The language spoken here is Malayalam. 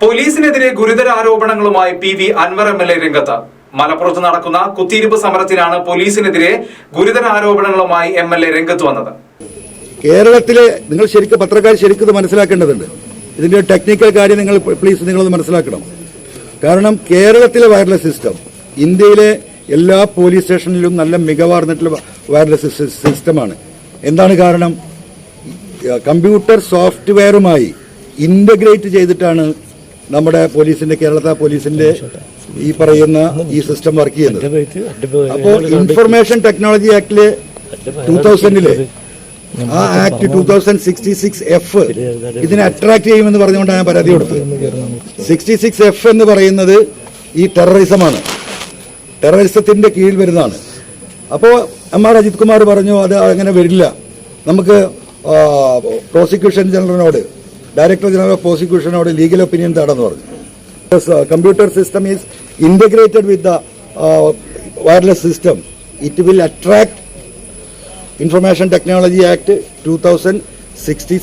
പോലീസിനെതിരെ ഗുരുതര ആരോപണങ്ങളുമായി P V Anvar M L A രംഗത്ത്. മലപ്പുറത്ത് നടക്കുന്ന കുത്തിയിരിപ്പ് സമരത്തിലാണ് പോലീസിനെതിരെ ഗുരുതര ആരോപണങ്ങളുമായി എം എൽ എ രംഗത്ത് വന്നത്. കേരളത്തിലെ നിങ്ങൾ ശരിക്കും പത്രക്കാർ ശരിക്കും മനസ്സിലാക്കേണ്ടതുണ്ട്. ഇതിന്റെ ടെക്നിക്കൽ കാര്യം നിങ്ങൾ പ്ലീസ് നിങ്ങളൊന്ന് മനസ്സിലാക്കണം. കാരണം കേരളത്തിലെ വയർലെസ് സിസ്റ്റം ഇന്ത്യയിലെ എല്ലാ പോലീസ് സ്റ്റേഷനിലും നല്ല മികവാർന്നിട്ടുള്ള വയർലെസ് സിസ്റ്റമാണ് എന്താണ് കാരണം? കമ്പ്യൂട്ടർ സോഫ്റ്റ്വെയറുമായി ഇന്റഗ്രേറ്റ് ചെയ്തിട്ടാണ് നമ്മുടെ പോലീസിന്റെ കേരളത്തെ പോലീസിന്റെ ഈ പറയുന്ന ഈ സിസ്റ്റം വർക്ക് ചെയ്യുന്നത്. അപ്പോൾ ഇൻഫർമേഷൻ ടെക്നോളജി ആക്ടിൽ ടൂ തൗസൻഡിൽ ആ act two thousand sixty six F ഇതിനെ അട്രാക്ട് ചെയ്യുമെന്ന് പറഞ്ഞുകൊണ്ടാണ് ഞാൻ പരാതി കൊടുത്തത്. സിക്സ്റ്റി സിക്സ് എഫ് എന്ന് പറയുന്നത് ഈ ടെററിസമാണ് ടെററിസത്തിന്റെ കീഴിൽ വരുന്നതാണ്. അപ്പോൾ എം ആർ അജിത് കുമാർ പറഞ്ഞു അത് അങ്ങനെ വരില്ല. നമുക്ക് പ്രോസിക്യൂഷൻ ജനറലിനോട് ഡയറക്ടർ ജനറൽ ഓഫ് പ്രോസിക്യൂഷനോട് ലീഗൽ ഒപ്പീനിയൻ തേടാന്ന് പറഞ്ഞു. Computer system is integrated with the wireless system it will attract information technology act two thousand 2066